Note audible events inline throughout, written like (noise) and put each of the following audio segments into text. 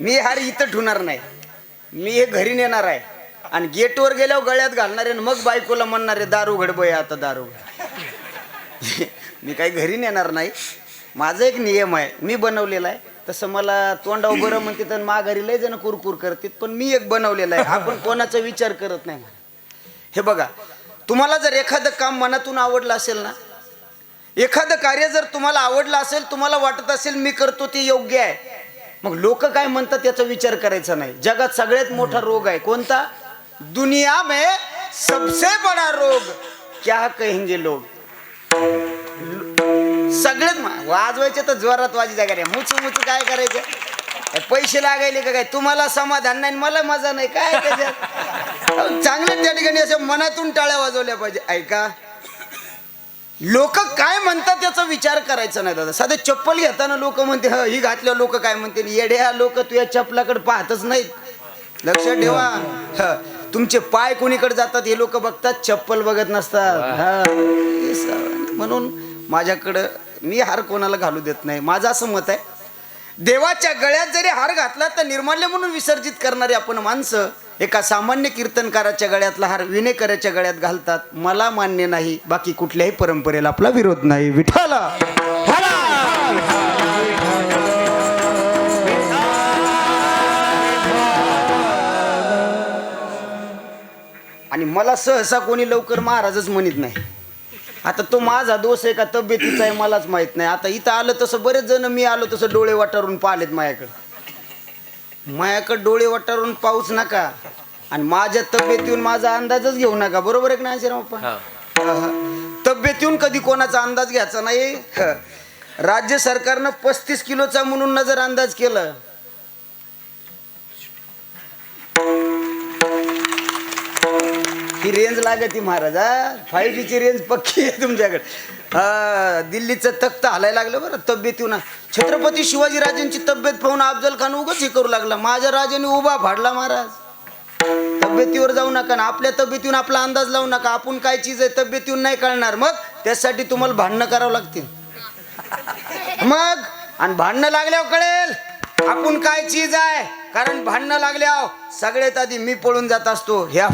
मी हार इथं ठेवणार नाही. मी हे घरी नेणार आहे. आणि गेटवर गेल्यावर गळ्यात घालणार आहे आणि मग बायकोला म्हणणार आहे दारू घडबय आता दारू घड." (laughs) मी काही घरी नेणार नाही. माझा एक नियम आहे. मी बनवलेला आहे. तसं मला तोंडावर बरं म्हणते तर माघारी लय जण कुरकुर करतात पण मी एक बनवलेला आहे. आपण कोणाचा विचार करत नाही हे बघा तुम्हाला जर एखादं काम मनातून आवडलं असेल ना एखादं कार्य जर तुम्हाला आवडलं असेल तुम्हाला वाटत असेल मी करतो ते योग्य आहे. मग लोक काय म्हणतात याचा विचार करायचा नाही. जगात सगळ्यात मोठा रोग आहे कोणता? दुनिया में सबसे बड़ा रोग क्या कहेंगे लोग सगळ्यात वाजवायचे तर जोरात वाजायचं काय मुचू मुचू काय करायचं? पैसे लागायले का काय? तुम्हाला समाधान नाही आणि मला मजा नाही. काय त्याच्यात? चांगलं त्या ठिकाणी असं मनातून टाळ्या वाजवल्या पाहिजे. ऐका. लोक काय म्हणतात याचा विचार करायचा नाही दादा. साधे चप्पल घेताना लोक म्हणते ह ही घातल्या लोक काय म्हणते येड्या लोक तुझ्या चप्पलाकडे पाहतच नाहीत. लक्षात ठेवा. ह, तुमचे पाय कोणीकडे जातात हे लोक बघतात चप्पल बघत नसतात. हा, हे म्हणून माझ्याकडं मी हार कोणाला घालू देत नाही. माझं असं मत आहे देवाच्या गळ्यात जरी हार घातला तर निर्माल्य म्हणून विसर्जित करणारे आपण माणसं एका सामान्य कीर्तनकाराच्या गळ्यातला हार विनेकराच्या गळ्यात घालतात. मला मान्य नाही बाकी कुठल्याही परंपरेला आपला विरोध नाही. विठाला आणि मला सहसा कोणी लवकर महाराजच म्हणत नाही. आता तो माझा दोष आहे का? तब्येतीचा आहे मलाच माहीत नाही. आता इथं आलं तसं बरेच जण मी आलो तसं डोळे वाटारून पाहिलेत माझ्याकडे. मायाकडे डोळे वाटारून पाऊच नका. आणि माझ्या तब्येतीहून माझा अंदाजच घेऊ नका. बरोबर आहे की नाही बाप्पा तब्येतीहून कधी कोणाचा अंदाज घ्यायचा नाही? ह. राज्य सरकारनं पस्तीस किलोचा म्हणून नजर अंदाज केलं. ही रेंज लागती महाराज फाईव्ह जीची रेंज पक्की आहे तुमच्याकडे. हा दिल्लीचं तख्त हलायला लागलं बरं तब्येतीहून छत्रपती शिवाजीराजांची तब्येत पाहून अफजल खान उगच हे करू लागला. माझ्या राजाने उभा फाडला महाराज. तब्येतीवर जाऊ नका ना आपल्या तब्येतीहून आपला अंदाज लावू नका. आपण काय चीज आहे तब्येतीहून नाही कळणार. मग त्यासाठी तुम्हाला भांडणं करावं लागतील. मग आणि भांडणं लागल्यावर कळेल आपण काय चीज आहे. कारण भांडणं लागल्यावर सगळ्यात आधी मी पळून जात असतो. ह्या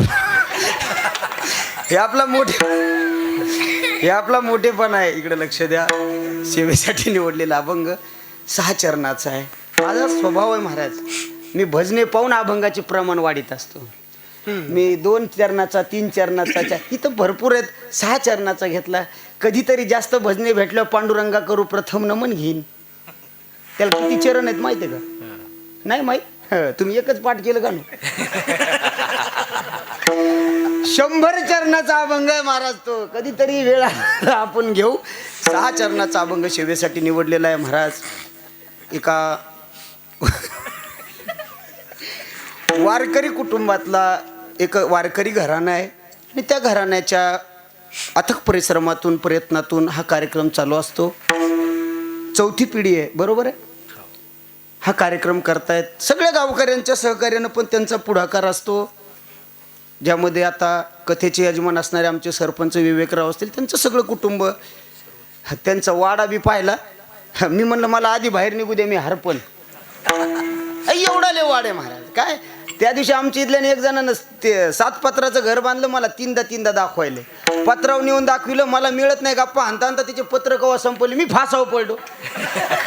हे आपला मोठे हे आपला मोठेपण आहे. इकडे लक्ष द्या. सेवेसाठी निवडलेला अभंग सहा चरणाचा आहे. माझा स्वभाव आहे महाराज. मी भजने पाहून अभंगाचे प्रमाण वाढीत असतो. मी दोन चरणाचा तीन चरणाचा इथं भरपूर आहेत. सहा चरणाचा घेतला. कधीतरी जास्त भजने भेटल्यावर पांडुरंगा करू प्रथम नमन घेईन. त्याला किती चरण आहेत माहिती आहे का नाही माहीत? तुम्ही एकच पाठ केलं का नाही? शंभर चरणाचा अभंग आहे महाराज तो. कधीतरी वेळ आपण घेऊ. सहा चरणाचा अभंग सेवेसाठी निवडलेला आहे महाराज. एका वारकरी कुटुंबातला एक वारकरी घराणं आहे. आणि त्या घराण्याच्या अथक परिश्रमातून प्रयत्नातून हा कार्यक्रम चालू असतो. चौथी पिढी आहे बरोबर आहे? हा कार्यक्रम करतायत. सगळ्या गावकऱ्यांच्या सहकार्यानं पण त्यांचा पुढाकार असतो. ज्यामध्ये आता कथेचे यजमान असणारे आमचे सरपंच विवेकराव असतील त्यांचं सगळं कुटुंब त्यांचा वाडा बी पाहिला. मी म्हणलं मला आधी बाहेर निघू दे मी हरपण अय, एवढा लय वाड आहे महाराज. काय? त्या दिवशी आमच्या इथल्याने एक जणांनं ते सात पत्राचं घर बांधलं मला तीनदा तीनदा दाखवायले. पत्राव नेऊन दाखविलं मला मिळत नाही गप्पा हाणता हाणता तिचे पत्र कवा संपवले? मी फासाव पडलो.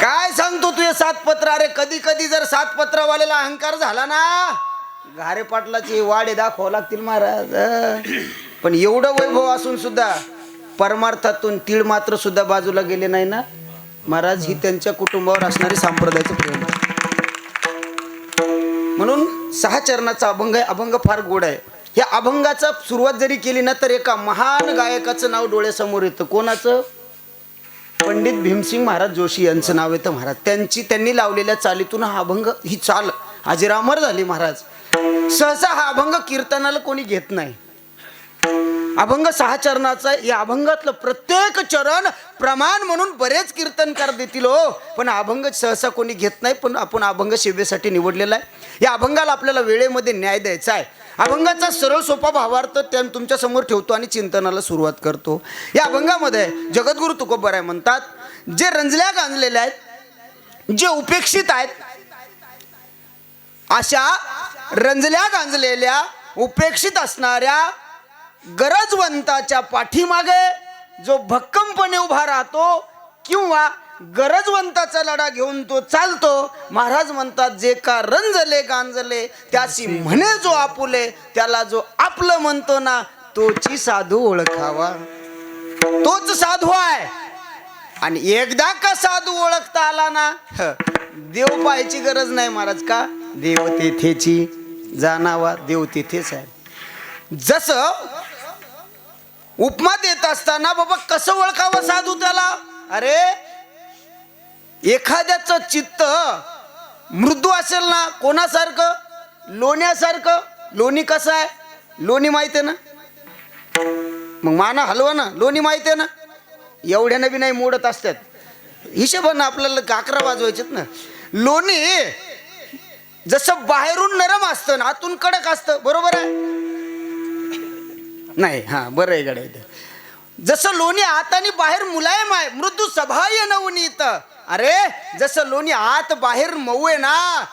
काय सांगतो तू हे सात पत्र? अरे कधी कधी जर सात पत्रवाल्याला अहंकार झाला ना घारे पाटलाचे वाडे दाखवावं लागतील महाराज पण एवढं वैभव असून सुद्धा परमार्थातून तीळ मात्र सुद्धा बाजूला गेले नाही ना? महाराज ही त्यांच्या कुटुंबावर असणारी सांप्रदायाचं प्रेम म्हणून सहा चरणाचा अभंग आहे अभंग फार गोड आहे. या अभंगाचा सुरुवात जरी केली ना तर एका महान गायकाचं नाव डोळ्यासमोर येतं. कोणाचं? पंडित भीमसिंग महाराज जोशी यांचं नाव येतं महाराज. त्यांची त्यांनी लावलेल्या चालीतून हा अभंग ही चाल अजिरामर झाली महाराज. सहसा हा अभंग कीर्तनाला कोणी घेत नाही. अभंग सहा चरणाचा या अभंगातलं प्रत्येक चरण प्रमाण म्हणून बरेच कीर्तनकार देतील हो. पण अभंग सहसा कोणी घेत नाही पण आपण अभंग सेवेसाठी निवडलेला आहे. या अभंगाला आपल्याला वेळेमध्ये न्याय द्यायचा आहे. अभंगाचा सरळ सोपा भावार्थ त्या तुमच्यासमोर ठेवतो आणि चिंतनाला सुरुवात करतो. या अभंगामध्ये जगद्गुरु तुकोबराय म्हणतात जे रंजल्या गांजलेल्या आहेत जे उपेक्षित आहेत अशा रंजल्या गांजलेल्या उपेक्षित असणाऱ्या गरजवंताच्या पाठीमागे जो भक्कमपणे उभा राहतो किंवा गरजवंताचा लढा घेऊन तो चालतो महाराज म्हणतात जे का रंजले गांजले त्याशी म्हणे जो आपुले त्याला जो आपलं म्हणतो ना तोची साधू ओळखावा. तोच साधू आहे. आणि एकदा का साधू ओळखता आला ना ह, देव पाहायची गरज नाही महाराज का? देव तेथेची जाणावा देव तिथेच आहे. जसं उपमा देत असताना बाबा कसं ओळखावं साधू त्याला? अरे एखाद्याचं चित्त मृदू असेल ना कोणासारखं? लोण्यासारखं? लोणी कसं आहे? लोणी माहिती आहे ना? मग माना हलवा ना लोणी माहिती आहे ना? एवढ्यानं बी नाही मोडत असतात हिशोबानं आपल्याला काकरा वाजवायचेत ना. लोणी जसं बाहेरून नरम असतं ना आतून कडक असतं. बरोबर आहे? नाही हा बरं आहे गड्या इथं. जसं लोणी आतानी बाहेर मुलायम आहे मृदू सभाय नवनीत अरे जसं लोणी आत बाहेर मऊ आहे ना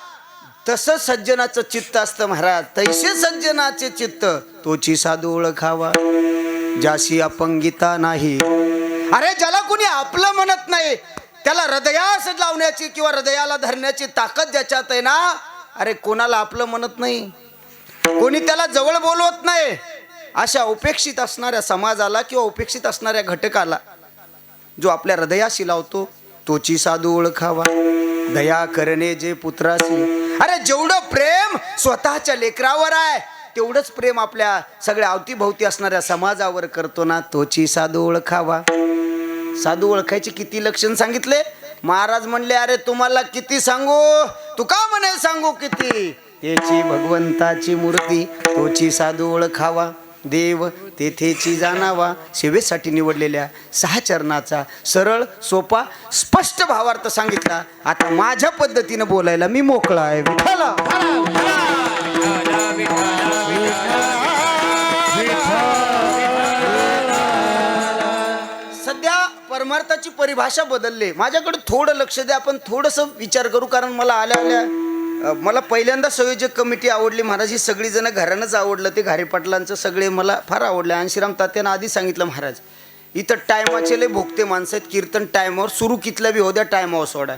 तसं सज्जनाचं चित्त असतं महाराज. तैसे सज्जनाचे चित्त तोची साधू ओळखावा जाशी अपंगिता नाही. अरे ज्याला कोणी आपलं म्हणत नाही त्याला हृदयास लावण्याची किंवा हृदयाला धरण्याची ताकद ज्याच्यात आहे ना अरे कोणाला आपलं म्हणत नाही? कोणी त्याला जवळ बोलवत नाही? अशा उपेक्षित असणाऱ्या समाजाला किंवा उपेक्षित असणाऱ्या घटकाला जो आपल्या हृदयाशी लावतो तोची साधू ओळखावा. दया करणे जे पुत्राशी. अरे जेवढं प्रेम स्वतःच्या लेकरावर आहे तेवढंच प्रेम आपल्या सगळ्या अवतीभोवती असणाऱ्या समाजावर करतो ना तोची साधू ओळखावा. साधू ओळखायचे किती लक्षण सांगितले? महाराज म्हणले अरे तुम्हाला किती सांगू? तू का म्हणे सांगू किती? त्याची भगवंताची मूर्ती तोची साधू ओळखावा. देव तेथेची जाणावा. सेवेसाठी निवडलेल्या सहा चरणाचा सरळ सोपा स्पष्ट भावार्थ सांगितला. आता माझ्या पद्धतीनं बोलायला मी मोकळा आहे. विठाला परमार्थाची परिभाषा बदलली. माझ्याकडे थोडं लक्ष द्या आपण थोडंसं विचार करू कारण मला आल्या आल्या मला पहिल्यांदा संयोजक कमिटी आवडली. महाराज ही सगळीजणं घरानंच आवडलं. ते घारेपाटलांचं सगळे मला फार आवडलं. आणि श्रीराम तात्यानं आधी सांगितलं महाराज इथं टायमाचे लय भोगते माणसं आहेत. कीर्तन टायमावर सुरू कितल्या बी होत्या टायमावर सोडा.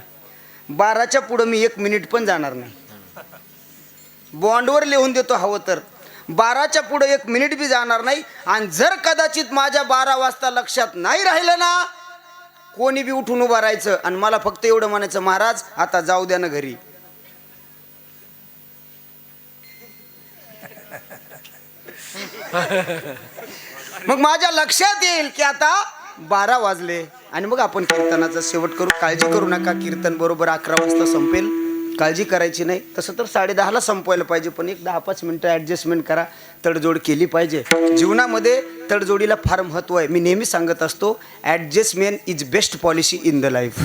बाराच्या पुढं मी एक मिनिट पण जाणार नाही. बॉन्डवर लिहून देतो हवं तर. बाराच्या पुढे एक मिनिट बी जाणार नाही. आणि जर कदाचित माझ्या बारा वाजता लक्षात नाही राहिलं ना कोणी बी उठून उभं राहायचं आणि मला फक्त एवढं म्हणायचं महाराज आता जाऊ द्या ना घरी. मग माझ्या लक्षात येईल की आता बारा वाजले आणि मग आपण कीर्तनाचा शेवट करू. काळजी करू नका कीर्तन बरोबर अकरा वाजता संपेल. काळजी करायची नाही. तसं तर साडेदहाला संपवायला पाहिजे पण एक दहा पाच मिनटं ॲडजस्टमेंट करा. तडजोड केली पाहिजे. जीवनामध्ये तडजोडीला फार महत्त्व आहे. मी नेहमी सांगत असतो adjustment is best policy in the life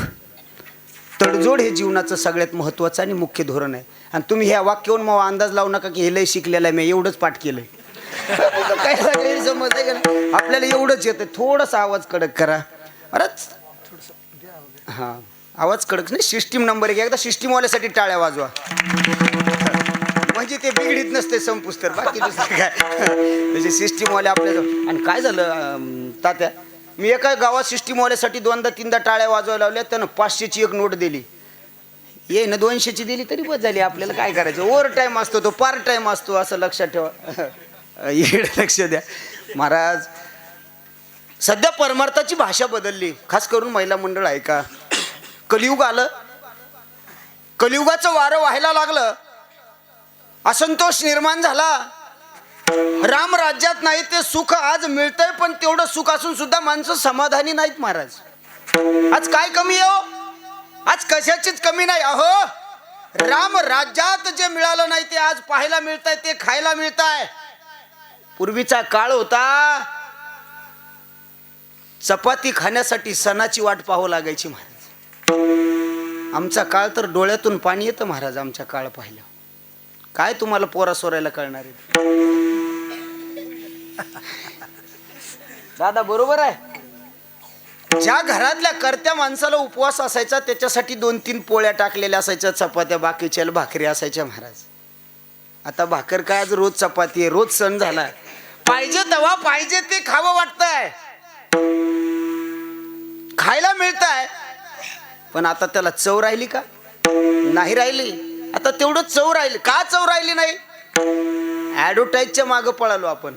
तडजोड हे जीवनाचं सगळ्यात महत्त्वाचं आणि मुख्य धोरण आहे. आणि तुम्ही ह्या वाक्यवून मग अंदाज लावू नका की हे लय शिकलेलं आहे मी एवढंच पाठ केलंय. (laughs) काय गैरसमज आहे का? आपल्याला एवढंच येतं थोडासा आवाज कडक करा. अरेच हां. आवाज कडक नाही सिस्टीम नंबर एक. एकदा सिस्टीमवाल्यासाठी टाळ्या वाजवा. म्हणजे ते बिघडीत नसते संपूस तर बाकी दुसरं काय? म्हणजे सिस्टीमवाले आपल्या आणि काय झालं तात्या? मी एका गावात सिस्टीमवाल्यासाठी दोनदा तीनदा टाळ्या वाजवायला लावल्या त्यानं पाचशेची एक नोट दिली. ये ना दोनशेची दिली तरी बस झाली आपल्याला काय करायचं? ओव्हर टाईम असतो तो पार्ट टाईम असतो असं लक्षात ठेवा. (laughs) इकडे लक्ष द्या. महाराज सध्या परमार्थाची भाषा बदलली. खास करून महिला मंडळ आहे का कलियुग आलं. कलियुगाचं वारं व्हायला लागलं. असंतोष निर्माण झाला. राम राज्यात नाही ते सुख आज मिळतंय पण तेवढं सुख असून सुद्धा माणसं समाधानी नाहीत महाराज. आज काय कमी हो? आज कशाचीच कमी नाही. अहो राम राज्यात जे मिळालं नाही ते आज पाहायला मिळत आहे ते खायला मिळत आहे पूर्वीचा काळ होता चपाती खाण्यासाठी सणाची वाट पाहावं लागायची महाराज. आमचा काळ तर डोळ्यातून पाणी येतं महाराज आमच्या काळ पाहिलं. काय तुम्हाला पोरा सोरायला कळणार आहे? दादा बरोबर आहे. ज्या घरातल्या करत्या माणसाला उपवास असायचा त्याच्यासाठी दोन तीन पोळ्या टाकलेल्या असायच्या चपात्या बाकीच्या भाकरी असायच्या महाराज. आता भाकर काय आज रोज चपाती आहे रोज सण झाला पाहिजे तेव्हा पाहिजे ते खावं वाटतंय. खायला मिळत आहे पण आता त्याला चव राहिली का? नाही राहिली. आता तेवढं चव राहिली. का चव राहिली नाही? ॲडव्हर्टाईजच्या मागं पळालो आपण.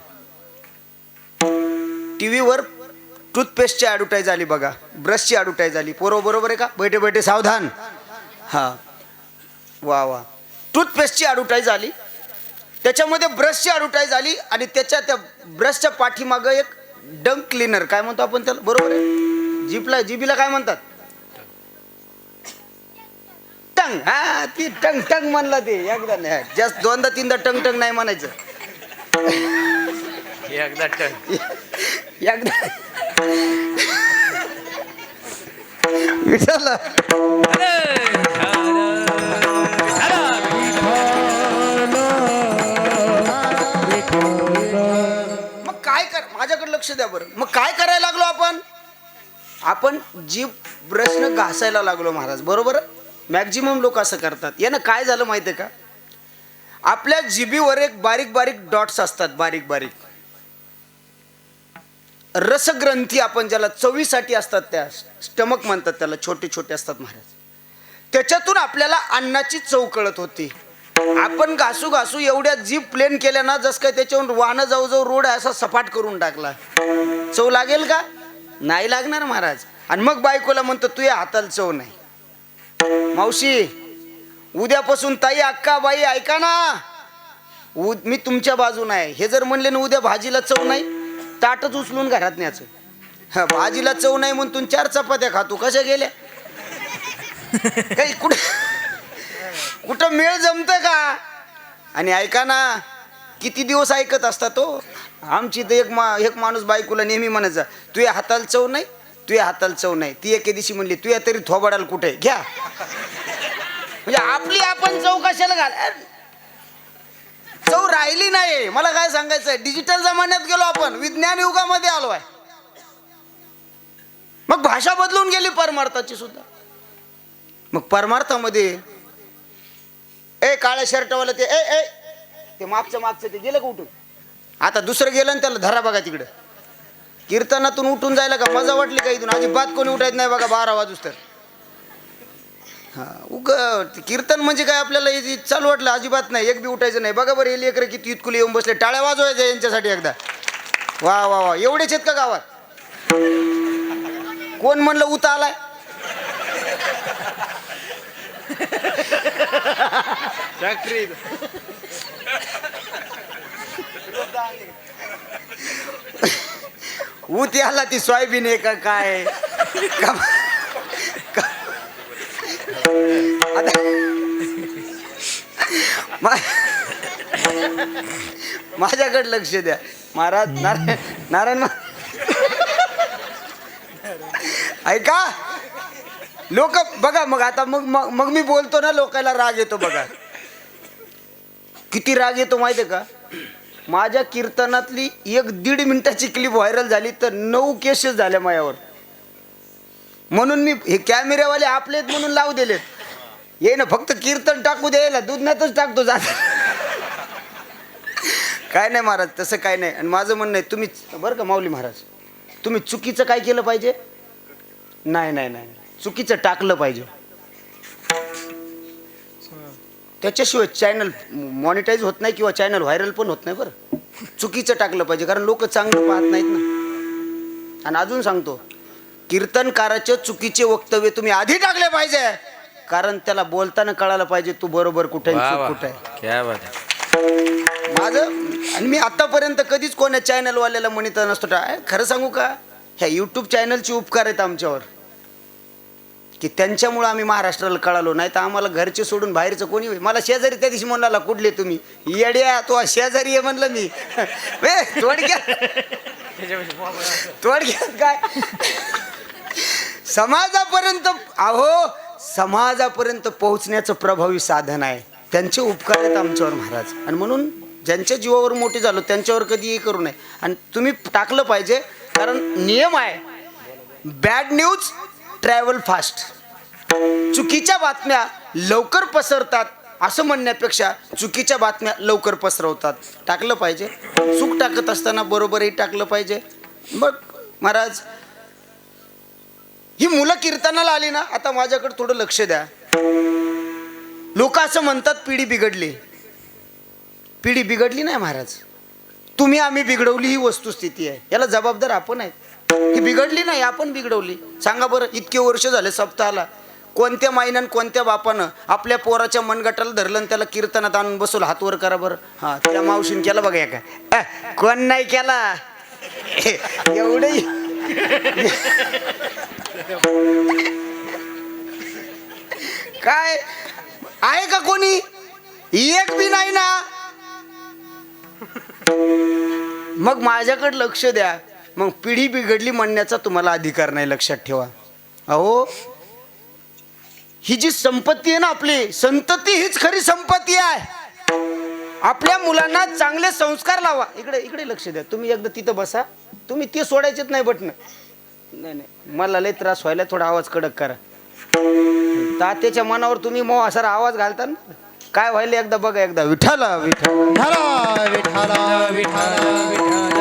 टीव्हीवर टूथपेस्टची ॲडव्हर्टाईज आली बघा. ब्रशची ॲडव्हर्टाईज आली. पोरो बरोबर आहे का? बैठे बैठे सावधान. हा. वा वा. टूथपेस्टची ॲडव्हर्टाईज आली. त्याच्यामध्ये ब्रशची ॲडव्हर्टाईज आली आणि त्याच्या त्या ब्रशच्या पाठीमागं एक डंक क्लीनर काय म्हणतो आपण त्याला? बरोबर आहे. जीपला जीबीला काय म्हणतात? टंग हा ती टंग टंग म्हणला ते. एकदा नाही. जास्त दोनदा तीनदा टंग टंग नाही म्हणायचं. एकदा टन एकदा. विचारलं मग काय कर? माझ्याकडे लक्ष द्या बरं. मग काय करायला लागलो आपण? आपण जीभ ब्रशनं घासायला लागलो महाराज. बरोबर? मॅक्झिमम लोक असं करतात. यानं काय झालं माहिती आहे का? आपल्या जिबीवर एक बारीक बारीक डॉट्स असतात बारीक बारीक. रसग्रंथी आपण ज्याला चवीसाठी असतात त्या स्टमक म्हणतात त्याला छोटे छोटे असतात महाराज. त्याच्यातून आपल्याला अन्नाची चव कळत होती. आपण घासू घासू एवढ्या जीप प्लेन केल्या ना जस काय त्याच्यावरून वाहनं जाऊ जाऊ रोड असा सपाट करून टाकला. चव लागेल का? नाही लागणार महाराज. आणि मग बायकोला म्हणतो तुझ्या हाताला चव नाही. मावशी उद्यापासून ताई अक्का बाई ऐका ना. उ मी तुमच्या बाजून आहे. हे जर म्हणले ना उद्या भाजीला चव नाही ताटच उचलून घरात न्यायचं. हा भाजीला चव नाही म्हणून चार चपात्या खातो. कशा गेल्या? काही कुठं कुठं मेळ जमत का? आणि ऐका ना किती दिवस ऐकत असता तो? आमची तर एक मा एक माणूस बायकोला नेहमी म्हणायचा तुझ्या हाताला चव नाही तुझ्या हाताला चव नाही. ती एके दिवशी म्हणली तुया तरी थोबाडाल कुठे घ्या. म्हणजे आपली आपण चव कशाला घाल चव राहिली नाही मला काय सांगायचं डिजिटल जमान्यात गेलो आपण. विज्ञान युगामध्ये आलो आहे मग भाषा बदलून गेली परमार्थाची सुद्धा. मग परमार्थामध्ये ए काळ्या शर्टवाला ते ए ए ते मागचं मागचं ते गेलं का उठून? आता दुसरं गेलं ना त्याला धरा बघा तिकडं. कीर्तनातून उठून जायला का? मजा वाटली का इथून? अजिबात कोणी उठायचं नाही बघा बारा वाजूस तर. हा उग कीर्तन म्हणजे काय आपल्याला चालू वाटलं? अजिबात नाही एक बी उठायचं नाही. बघा बरं हे लेकरं किती इतकुले येऊन बसले. टाळ्या वाजवायच्या यांच्यासाठी एकदा. वा वा वा. एवढेच आहेत का गावात? कोण म्हणलं उता आलाय? (laughs) ऊत आला ती सोयाबीन आहे का काय? माझ्याकडे लक्ष द्या. महाराज नारायण नारायण ऐका. लोक बघा मग आता मग मग मग मी बोलतो ना लोकांना राग येतो बघा. किती राग येतो माहिती आहे का? माझ्या कीर्तनातली एक दीड मिनिटाची क्लिप व्हायरल झाली तर नऊ केसेस झाल्या मायावर म्हणून मी हे कॅमेऱ्यावाले आपलेत म्हणून लावू दिलेत. ये ना फक्त कीर्तन टाकू द्यायला दुधनातच टाकतो जात काय नाही महाराज तसं काय नाही. आणि माझं म्हणणं आहे तुम्ही बरं का माऊली महाराज तुम्ही चुकीचं काय केलं पाहिजे? नाही नाही नाही. चुकीचं टाकलं पाहिजे. त्याच्याशिवाय चॅनल मॉनिटाईज होत नाही किंवा चॅनल व्हायरल पण होत नाही बरं. चुकीचं टाकलं पाहिजे कारण लोक चांगलं पाहत नाहीत ना. आणि अजून सांगतो कीर्तनकाराचे चुकीचे वक्तव्य तुम्ही आधी टाकले पाहिजे कारण त्याला बोलताना कळायला पाहिजे तू बरोबर कुठे कुठे माझं आणि मी आतापर्यंत कधीच कोण्या चॅनलवाल्याला म्हणत नसतो. खरं सांगू का? ह्या यूट्यूब चॅनलचे उपकार आहेत आमच्यावर. की त्यांच्यामुळं आम्ही महाराष्ट्राला कळालो नाही तर आम्हाला घरचे सोडून बाहेरचं कोणी मला शेजारी त्या दिवशी म्हणाला कुठले तुम्ही? येड्या तो शेजारी आहे म्हणलं मी. (laughs) ए, थोडक्यात थोडक्यात काय? समाजापर्यंत अहो समाजापर्यंत पोहोचण्याचं प्रभावी साधन आहे. त्यांचे उपकार आहेत आमच्यावर महाराज. आणि म्हणून ज्यांच्या जीवावर मोठे झालो त्यांच्यावर कधीही करू नये. आणि तुम्ही टाकलं पाहिजे कारण नियम आहे. बॅड न्यूज ट्रॅव्हल फास्ट चुकीच्या बातम्या लवकर पसरतात असं म्हणण्यापेक्षा चुकीच्या बातम्या लवकर पसरवतात. टाकलं पाहिजे. चूक टाकत असताना बरोबरही टाकलं पाहिजे. बघ महाराज ही मुलं कीर्तनाला आली ना आता माझ्याकडे थोडं लक्ष द्या. लोक असं म्हणतात पिढी बिघडली. पिढी बिघडली नाही महाराज. तुम्ही आम्ही बिघडवली ही वस्तुस्थिती आहे. याला जबाबदार आपण आहे ही बिघडली नाही आपण बिघडवली. सांगा बरं इतके वर्ष झाले सप्ताहाला. कोणत्या माईनं कोणत्या बापानं आपल्या पोराच्या मनगटाला धरलं आणि त्याला कीर्तनात आणून बसवलं हातवर करा बरं? हा त्या मावशीन केला बघा या कोण नाही केला? एवढे काय? आहे का कोणी? एक बी नाही ना. मग माझ्याकडे लक्ष द्या. मग पिढी बिघडली म्हणण्याचा तुम्हाला अधिकार नाही लक्षात ठेवा. अहो ही जी संपत्ती आहे ना आपली संतती हीच खरी संपत्ती आहे. आपल्या मुलांना चांगले संस्कार लावा. इकडे इकडे लक्ष द्या. तुम्ही एकदा तिथं बसा. तुम्ही ते सोडायचेच नाही बटन नाही नाही. मला लय त्रास व्हायला थोडा आवाज कडक करा. तात्याच्या मनावर तुम्ही मो असा आवाज घालता ना? काय व्हायला एकदा बघा एकदा. विठाला विठाला विठाला विठाला विठाला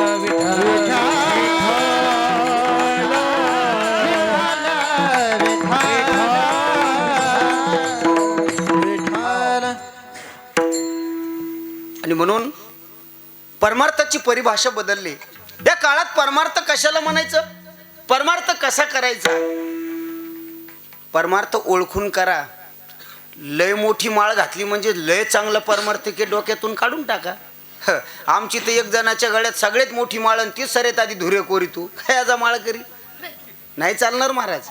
आणि म्हणून परमार्थाची परिभाषा बदलली. त्या काळात परमार्थ कशाला म्हणायचं? परमार्थ कसा करायचा? परमार्थ ओळखून करा. लय मोठी माळ घातली म्हणजे लय चांगलं परमार्थ के डोक्यातून काढून टाका. (laughs) आमची तर एक जणाच्या गळ्यात सगळ्यात मोठी माळ आणि तीच सरेत आधी धुरे कोरी तू. (laughs) काय याचा माळ करी. नाही चालणार महाराज.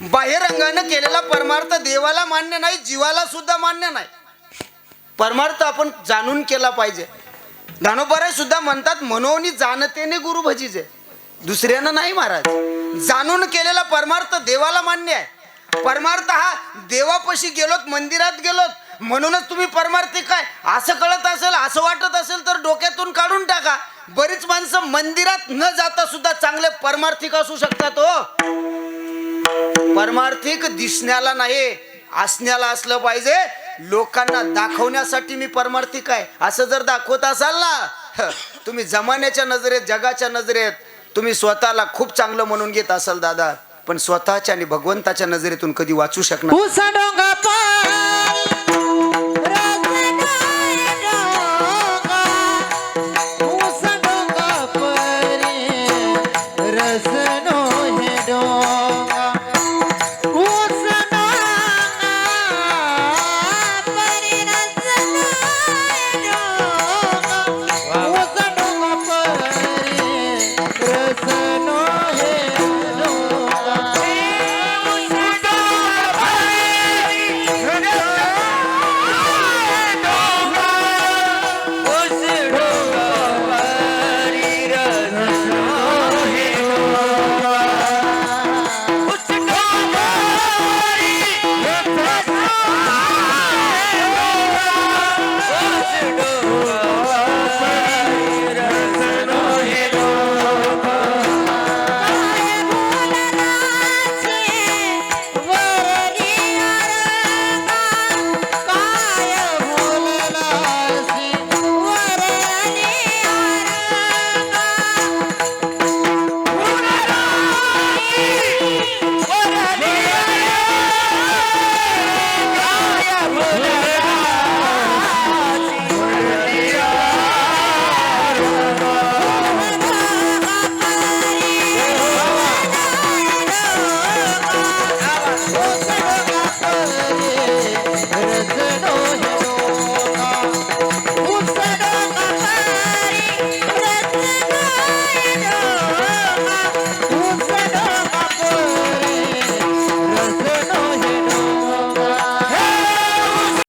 बाह्यरंगानं केलेला परमार्थ देवाला मान्य नाही जीवाला सुद्धा मान्य नाही. परमार्थ आपण जाणून केला पाहिजे. ज्ञानोबराय सुद्धा म्हणतात मनोनी जाणतेने गुरु भजीचे दुसऱ्यानं नाही महाराज. जाणून केलेला परमार्थ देवाला मान्य आहे. परमार्थ हा देवापाशी गेलोत मंदिरात गेलोत म्हणूनच तुम्ही परमार्थी काय? असं कळत असेल असं वाटत असेल तर डोक्यातून काढून टाका. बरीच माणसं मंदिरात न जाता सुद्धा चांगले परमार्थिक असू शकतात हो. परमार्थिक दिसण्याला नाही असण्याला असलं पाहिजे. लोकांना दाखवण्यासाठी मी परमार्थिक आहे. असं जर दाखवत असाल ना तुम्ही जमान्याच्या नजरेत जगाच्या नजरेत तुम्ही स्वतःला खूप चांगलं म्हणून घेत असाल दादा. पण स्वतःच्या आणि भगवंताच्या नजरेतून कधी वाचू शकणार